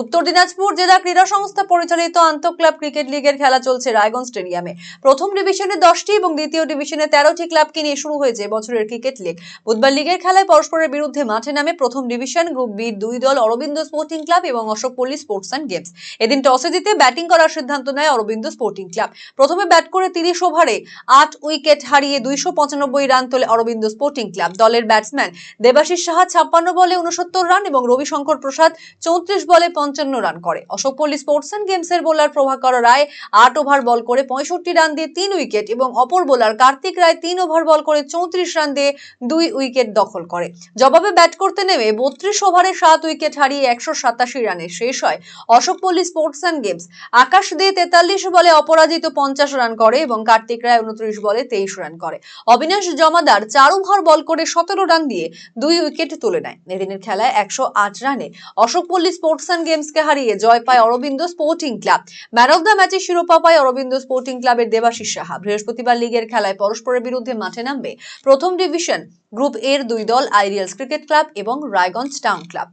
উত্তর দিনাজপুর জেলা ক্রীড়া সংস্থা পরিচালিত আন্তঃ ক্লাব ক্রিকেট লিগের খেলা চলছে রায়গঞ্জ স্টেডিয়ামে। প্রথম ডিভিশনে দশটি এবং দ্বিতীয় ডিভিশনে তেরোটি ক্লাবকে নিয়ে শুরু হয়েছে বছরের ক্রিকেট লিগ। বুধবার লিগের খেলায় পরস্পরের বিরুদ্ধে মাঠে নামে প্রথম ডিভিশন, গ্রুপ বি, দুই দল, অরবিন্দ স্পোর্টিং ক্লাব এবং অশোকপল্লী স্পোর্টস অ্যান্ড গেমস। এদিন টসে জিতে ব্যাটিং করার সিদ্ধান্ত নেয় অরবিন্দ স্পোর্টিং ক্লাব। প্রথমে ব্যাট করে তিরিশ ওভারে আট উইকেট হারিয়ে দুইশো পঁচানব্বই রান তোলে অরবিন্দ স্পোর্টিং ক্লাব। দলের ব্যাটসম্যান দেবাশিস সাহা ছাপ্পান্ন বলে উনসত্তর রান এবং রবিশঙ্কর প্রসাদ চৌত্রিশ বলে পঞ্চান্ন রান করে। অশোকপল্লী স্পোর্টস অ্যান্ড গেমসের বোলার প্রভাকর রায় আট ওভার বল করে পঁয়ষট্টি রান দিয়ে তিন উইকেট এবং অপর বোলার কার্তিক রায় তিন ওভার বল করে চৌত্রিশ রান দিয়ে দুই উইকেট দখল করে। জবাবে ব্যাট করতে নেমে বত্রিশ ওভারে সাত উইকেট হারিয়ে একশো সাতাশি রানে শেষ হয় Ashokpalli sports and games. Akash দিয়ে তেতাল্লিশ বলে অপরাজিত পঞ্চাশ রান করে এবং কার্তিক রায় উনত্রিশ বলে তেইশ রান করে। অবিনাশ জমাদার চার ওভার বল করে সতেরো রান দিয়ে দুই উইকেট তুলে নেয়। এদিনের খেলায় একশো আট রানে অশোকপল্লী স্পোর্টস অ্যান্ড গেমসকে হারিয়ে জয় পায় Arabinda sporting club. Man of the ম্যাচের শিরোপা পায় অরবিন্দ স্পোর্টিং ক্লাবের দেবাশিস সাহা। বৃহস্পতিবার লিগের খেলায় পরস্পরের বিরুদ্ধে মাঠে নামবে প্রথম ডিভিশন গ্রুপ এর দুই দল, আইরিয়ালস ক্রিকেট ক্লাব এবং রায়গঞ্জ টাউন ক্লাব।